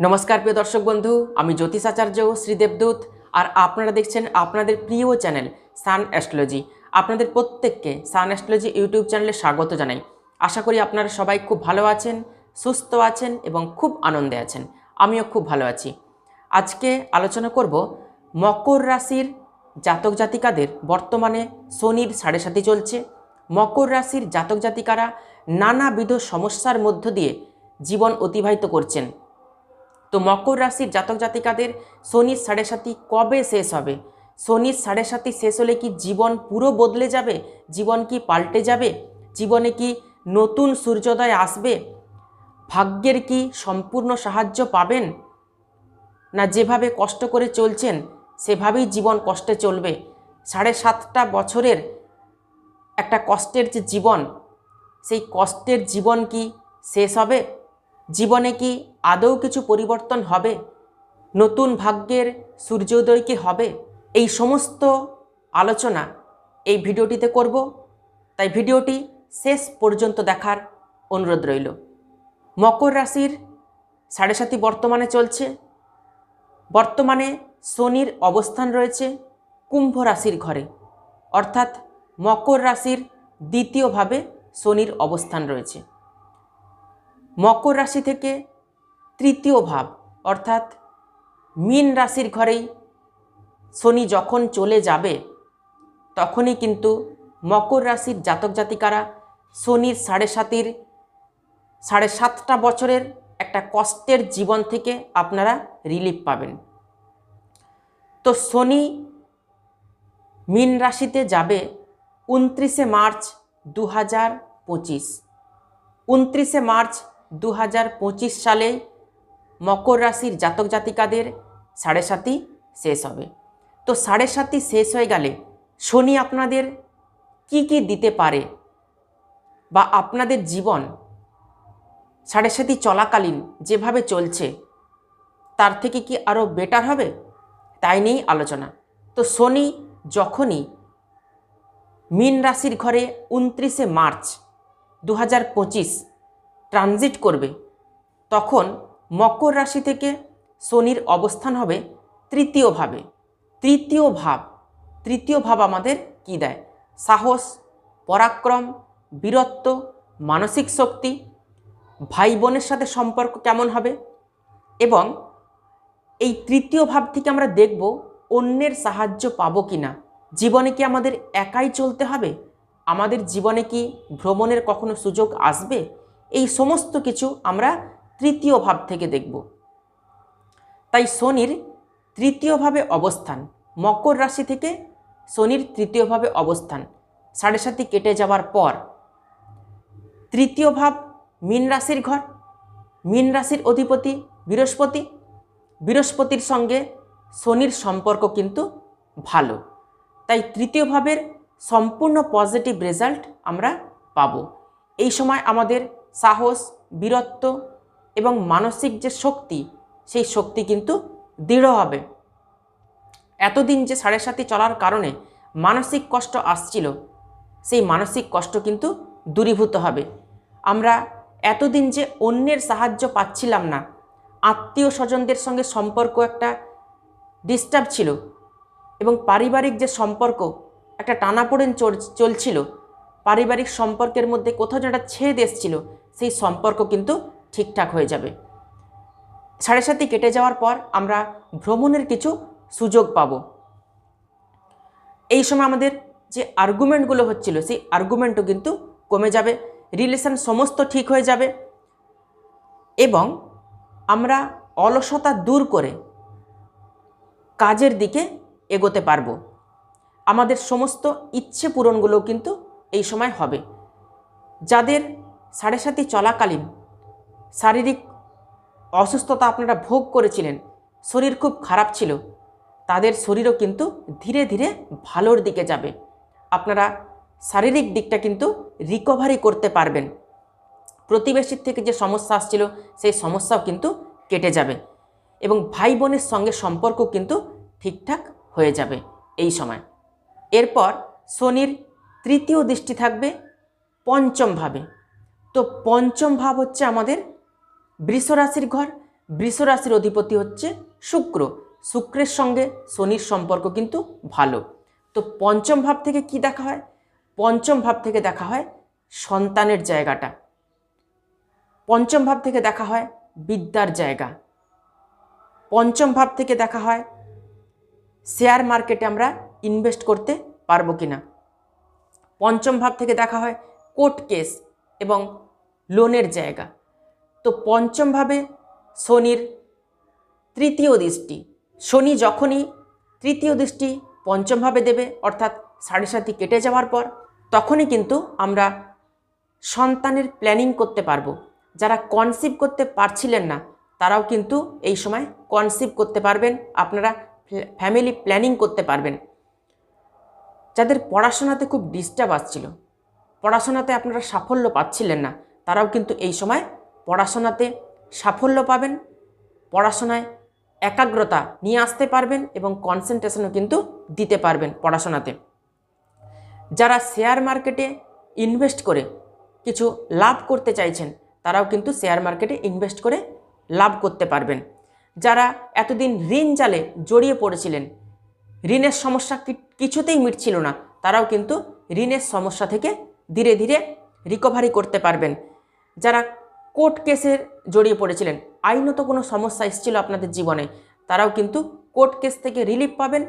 নমস্কার প্রিয় দর্শক বন্ধু, আমি জ্যোতিষ আচার্য শ্রীদেবদূত আর আপনারা দেখছেন আপনাদের প্রিয় চ্যানেল সান অ্যাস্ট্রোলজি। আপনাদের প্রত্যেককে সান অ্যাস্ট্রোলজি ইউটিউব চ্যানেলে স্বাগত জানাই। আশা করি আপনারা সবাই খুব ভালো আছেন, সুস্থ আছেন এবং খুব আনন্দে আছেন। আমিও খুব ভালো আছি। আজকে আলোচনা করব মকর রাশির জাতক জাতিকাদের বর্তমানে শনির সাড়ে সাথে চলছে। মকর রাশির জাতক জাতিকারা নানাবিধ সমস্যার মধ্য দিয়ে জীবন অতিবাহিত করছেন। তো মকর রাশির জাতক জাতিকাদের শনির সাড়ে সাথী কবে শেষ হবে? শনির সাড়ে সাথী শেষ হলে কি জীবন পুরো বদলে যাবে? জীবন কি পাল্টে যাবে? জীবনে কি নতুন সূর্যোদয় আসবে? ভাগ্যের কি সম্পূর্ণ সাহায্য পাবেন? না যেভাবে কষ্ট করে চলছেন, সেভাবেই জীবন কষ্টে চলবে। সাড়ে সাতটা বছরের একটা কষ্টের যে জীবন, সেই কষ্টের জীবন কি শেষ হবে? জীবনে কি আদৌ কিছু পরিবর্তন হবে? নতুন ভাগ্যের সূর্যোদয় কি হবে? এই সমস্ত আলোচনা এই ভিডিওটিতে করব। তাই ভিডিওটি শেষ পর্যন্ত দেখার অনুরোধ রইল। মকর রাশির সাড়ে সাতি বর্তমানে চলছে। বর্তমানে শনির অবস্থান রয়েছে কুম্ভ রাশির ঘরে। অর্থাৎ মকর রাশির দ্বিতীয়ভাবে শনির অবস্থান রয়েছে। মকর রাশি থেকে তৃতীয় ভাব, অর্থাৎ মীন রাশির ঘরেই শনি যখন চলে যাবে, তখনই কিন্তু মকর রাশির জাতক জাতিকারা শনির সাড়ে সাতির, সাড়ে সাতটা বছরের একটা কষ্টের জীবন থেকে আপনারা রিলিফ পাবেন। তো শনি মীন রাশিতে যাবে উনত্রিশে মার্চ দু হাজার পঁচিশ। উনত্রিশে মার্চ দু হাজার পঁচিশ সালে মকর রাশির জাতক জাতিকাদের সাড়ে সাতই শেষ হবে। তো সাড়ে সাতি শেষ হয়ে গেলে শনি আপনাদের কি কি দিতে পারে বা আপনাদের জীবন সাড়ে সাতি চলাকালীন যেভাবে চলছে, তার থেকে কি আরও বেটার হবে? তাই নিয়েই আলোচনা। তো শনি যখনই মীন রাশির ঘরে উনত্রিশে মার্চ দু হাজার পঁচিশ ট্রানজিট করবে, তখন মকর রাশি থেকে শনির অবস্থান হবে তৃতীয়ভাবে তৃতীয় ভাব তৃতীয় ভাব আমাদের কি দেয়? সাহস, পরাক্রম, বীরত্ব, মানসিক শক্তি ভাই বোনের সাথে সম্পর্ক কেমন হবে? এবং এই তৃতীয় ভাব থেকে আমরা দেখব অন্যের সাহায্য পাবো কি না জীবনে কি আমাদের একাই চলতে হবে? আমাদের জীবনে কি ভ্রমণের কখনো সুযোগ আসবে? এই সমস্ত কিছু আমরা তৃতীয় ভাব থেকে দেখব। তাই শনির তৃতীয়ভাবে অবস্থান, মকর রাশি থেকে শনির তৃতীয়ভাবে অবস্থান, সাড়ে সাতি কেটে যাওয়ার পর তৃতীয় ভাব মীন রাশির ঘর, মীন রাশির অধিপতি বৃহস্পতি, বৃহস্পতির সঙ্গে শনির সম্পর্ক কিন্তু ভালো। তাই তৃতীয় ভাবের সম্পূর্ণ পজিটিভ রেজাল্ট আমরা পাব। এই সময় আমাদের সাহস, বীরত্ব এবং মানসিক যে শক্তি, সেই শক্তি কিন্তু দৃঢ় হবে। এতদিন যে সাড়ে সাতি চলার কারণে মানসিক কষ্ট আসছিল, সেই মানসিক কষ্ট কিন্তু দূরীভূত হবে। আমরা এতদিন যে অন্যের সাহায্য পাচ্ছিলাম না আত্মীয় স্বজনদের সঙ্গে সম্পর্ক একটা ডিস্টার্ব ছিল এবং পারিবারিক যে সম্পর্ক, একটা টানাপোড়েন চলছিল, পারিবারিক সম্পর্কের মধ্যে কোথাও যেন একটা ছেদ এসছিল সেই সম্পর্ক কিন্তু ঠিকঠাক হয়ে যাবে। সাড়ে সাতি কেটে যাওয়ার পর আমরা ভ্রমণের কিছু সুযোগ পাব। এই সময় আমাদের যে আর্গুমেন্টগুলো হচ্ছিল, সেই আর্গুমেন্টও কিন্তু কমে যাবে রিলেশন সমস্ত ঠিক হয়ে যাবে এবং আমরা অলসতা দূর করে কাজের দিকে এগোতে পারব। আমাদের সমস্ত ইচ্ছে পূরণগুলো কিন্তু এই সময় হবে। যাদের সাড়ে সাতি চলাকালীন শারীরিক অসুস্থতা আপনারা ভোগ করেছিলেন, শরীর খুব খারাপ ছিল, তাদের শরীরও কিন্তু ধীরে ধীরে ভালোর দিকে যাবে। আপনারা শারীরিক দিকটা কিন্তু রিকভারি করতে পারবেন। প্রতিবেশীর থেকে যে সমস্যা আসছিল, সেই সমস্যাও কিন্তু কেটে যাবে এবং ভাই বোনের সঙ্গে সম্পর্ক কিন্তু ঠিকঠাক হয়ে যাবে এই সময়। এরপর শনির তৃতীয় দৃষ্টি থাকবে পঞ্চম ভাবে। তো পঞ্চম ভাব হচ্ছে আমাদের বৃষ রাশির ঘর। বৃষ রাশির অধিপতি হচ্ছে শুক্র। শুক্রের সঙ্গে শনির সম্পর্ক কিন্তু ভালো। তো পঞ্চম ভাব থেকে কি দেখা হয়? পঞ্চম ভাব থেকে দেখা হয় সন্তানের জায়গাটা। পঞ্চম ভাব থেকে দেখা হয় বিদ্যার জায়গা। পঞ্চম ভাব থেকে দেখা হয় শেয়ার মার্কেটে আমরা ইনভেস্ট করতে পারব কি না পঞ্চম ভাব থেকে দেখা হয় কোর্ট কেস এবং লোনের জায়গা। তো পঞ্চমভাবে শনির তৃতীয় দৃষ্টি। শনি যখনই তৃতীয় দৃষ্টি পঞ্চমভাবে দেবে, অর্থাৎ সাড়ে সাতি কেটে যাওয়ার পর, তখনই কিন্তু আমরা সন্তানের প্ল্যানিং করতে পারব। যারা কনসিভ করতে পারছিলেন না, তারাও কিন্তু এই সময় কনসিভ করতে পারবেন, আপনারা ফ্যামিলি প্ল্যানিং করতে পারবেন। যাদের পড়াশোনাতে খুব ডিস্টার্ব আসছিল, পড়াশোনাতে আপনারা সাফল্য পাচ্ছিলেন না তারাও কিন্তু এই সময় পড়াশোনাতে সাফল্য পাবেন, পড়াশোনায় একাগ্রতা নিয়ে আসতে পারবেন এবং কনসেন্ট্রেশনও কিন্তু দিতে পারবেন পড়াশোনাতে। যারা শেয়ার মার্কেটে ইনভেস্ট করে কিছু লাভ করতে চাইছেন, তারাও কিন্তু শেয়ার মার্কেটে ইনভেস্ট করে লাভ করতে পারবেন। যারা এতদিন ঋণ জালে জড়িয়ে পড়েছিলেন, ঋণের সমস্যা কিছুতেই মিটছিল না, তারাও কিন্তু ঋণের সমস্যা থেকে ধীরে ধীরে রিকভারি করতে পারবেন। যারা কোর্ট কেসের জড়িয়ে পড়েছিলেন, আইনত কোনো সমস্যা এসেছিল আপনাদের জীবনে, তারাও কিন্তু কোর্ট কেস থেকে রিলিফ পাবেন,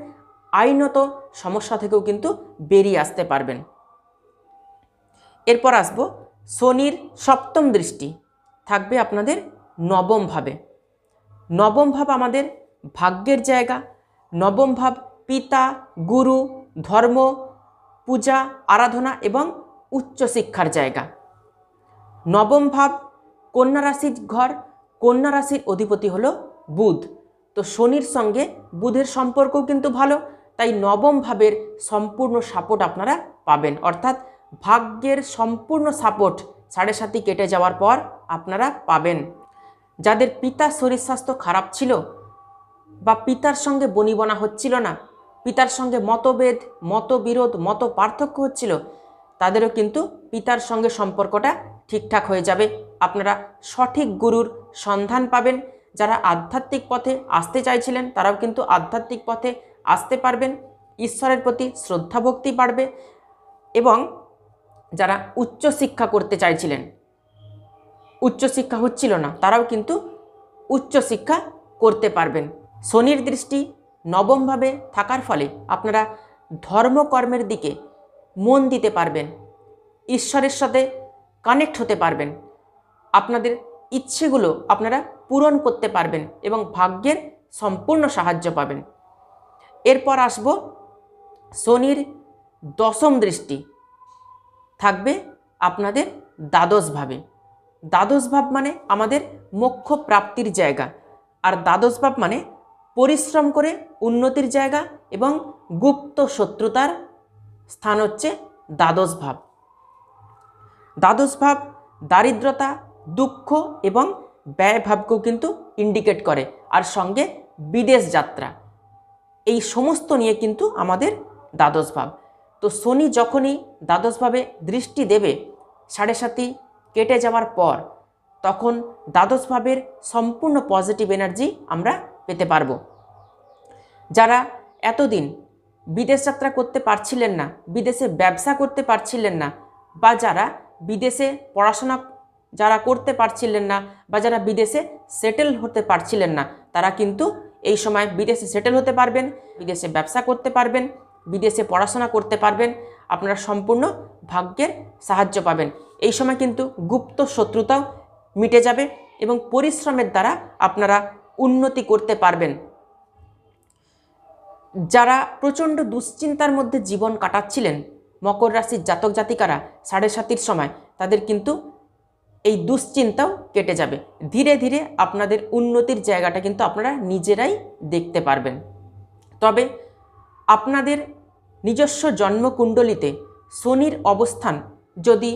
আইনত সমস্যা থেকেও কিন্তু বেরিয়ে আসতে পারবেন। এরপর আসব শনির সপ্তম দৃষ্টি, থাকবে আপনাদের নবম ভাবে। নবম ভাব আমাদের ভাগ্যের জায়গা, নবম ভাব পিতা, গুরু, ধর্ম, পূজা, আরাধনা এবং উচ্চশিক্ষার জায়গা। নবম ভাব, কন্যা রাশির ঘর, কন্যা রাশির অধিপতি হলো বুধ। তো শনির সঙ্গে বুধের সম্পর্কও কিন্তু ভালো, তাই নবম ভাবের সম্পূর্ণ সাপোর্ট আপনারা পাবেন। অর্থাৎ ভাগ্যের সম্পূর্ণ সাপোর্ট সাড়ে সাতি কেটে যাওয়ার পর আপনারা পাবেন। যাদের পিতার শরীর স্বাস্থ্য খারাপ ছিল বা পিতার সঙ্গে বনিবনা হচ্ছিল না, পিতার সঙ্গে মতভেদ, মতবিরোধ মত পার্থক্য হচ্ছিল, তাদেরও কিন্তু পিতার সঙ্গে সম্পর্কটা ঠিকঠাক হয়ে যাবে। আপনারা সঠিক গুরুর সন্ধান পাবেন। যারা আধ্যাত্মিক পথে আসতে চাইছিলেন, তারাও কিন্তু আধ্যাত্মিক পথে আসতে পারবেন। ঈশ্বরের প্রতি শ্রদ্ধা ভক্তি বাড়বে এবং যারা উচ্চ শিক্ষা করতে চাইছিলেন উচ্চশিক্ষা হচ্ছিল না, তারাও কিন্তু উচ্চশিক্ষা করতে পারবেন। শনির দৃষ্টি নবমভাবে থাকার ফলে আপনারা ধর্মকর্মের দিকে মন দিতে পারবেন। ঈশ্বরের সাথে কানেক্ট হতে পারবেন। আপনাদের ইচ্ছেগুলো আপনারা পূরণ করতে পারবেন এবং ভাগ্যের সম্পূর্ণ সাহায্য পাবেন। এরপর আসব শনির দশম দৃষ্টি। থাকবে আপনাদের দ্বাদশ ভাবে। দ্বাদশ ভাব মানে আমাদের মোক্ষ প্রাপ্তির জায়গা। আর দ্বাদশ ভাব মানে পরিশ্রম করে উন্নতির জায়গা এবং গুপ্ত শত্রুতার স্থান হচ্ছে দ্বাদশ ভাব। দ্বাদশ ভাব, দারিদ্রতা, দুঃখ এবং ব্যয়ভাবকেও কিন্তু ইন্ডিকেট করে। আর সঙ্গে বিদেশ যাত্রা। এই সমস্ত নিয়ে কিন্তু আমাদের দ্বাদশ ভাব। তো শনি যখনই দ্বাদশভাবে দৃষ্টি দেবে, সাড়ে সাতি কেটে যাওয়ার পর, তখন দ্বাদশ ভাবের সম্পূর্ণ পজিটিভ এনার্জি আমরা পেতে পারব। যারা এতদিন বিদেশ যাত্রা করতে পারছিলেন না, বিদেশে ব্যবসা করতে পারছিলেন না, বা যারা বিদেশে পড়াশোনা যারা করতে পারছিলেন না বা যারা বিদেশে সেটেল হতে পারছিলেন না, তারা কিন্তু এই সময় বিদেশে সেটেল হতে পারবেন, বিদেশে ব্যবসা করতে পারবেন, বিদেশে পড়াশোনা করতে পারবেন, আপনারা সম্পূর্ণ ভাগ্যের সাহায্য পাবেন। এই সময় কিন্তু গুপ্ত শত্রুতাও মিটে যাবে এবং পরিশ্রমের দ্বারা আপনারা উন্নতি করতে পারবেন। যারা প্রচণ্ড দুশ্চিন্তার মধ্যে জীবন কাটাচ্ছিলেন মকর রাশির জাতক জাতিকারা সাড়ে সাতির সময়, তাদের কিন্তু এই দুশ্চিন্তাও কেটে যাবে। ধীরে ধীরে আপনাদের উন্নতির জায়গাটা কিন্তু আপনারা নিজেরাই দেখতে পারবেন। তবে আপনাদের নিজস্ব জন্মকুণ্ডলিতে শনির অবস্থান যদি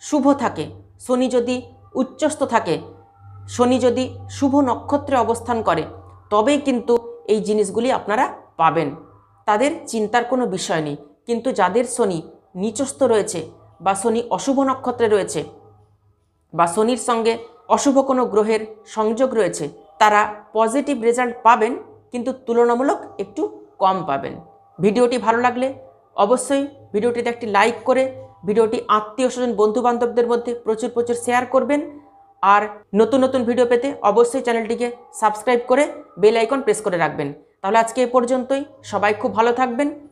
শুভ থাকে, শনি যদি উচ্চস্থ থাকে, শনি যদি শুভ নক্ষত্রে অবস্থান করে, তবেই কিন্তু এই জিনিসগুলি আপনারা পাবেন। তাদের চিন্তার কোনো বিষয় নেই। কিন্তু যাদের শনি নিচস্থ রয়েছে বা শনি অশুভ নক্ষত্রে রয়েছে বা শনির সঙ্গে অশুভ কোনো গ্রহের সংযোগ রয়েছে, তারা পজিটিভ রেজাল্ট পাবেন, কিন্তু তুলনামূলক একটু কম পাবেন। ভিডিওটি ভালো লাগলে অবশ্যই ভিডিওটিতে একটি লাইক করে ভিডিওটি আত্মীয় স্বজন বন্ধু বান্ধবদের মধ্যে প্রচুর প্রচুর শেয়ার করবেন। আর নতুন নতুন ভিডিও পেতে অবশ্যই চ্যানেলটিকে সাবস্ক্রাইব করে বেল আইকন প্রেস করে রাখবেন। তাহলে আজকে এ পর্যন্তই। সবাই খুব ভালো থাকবেন।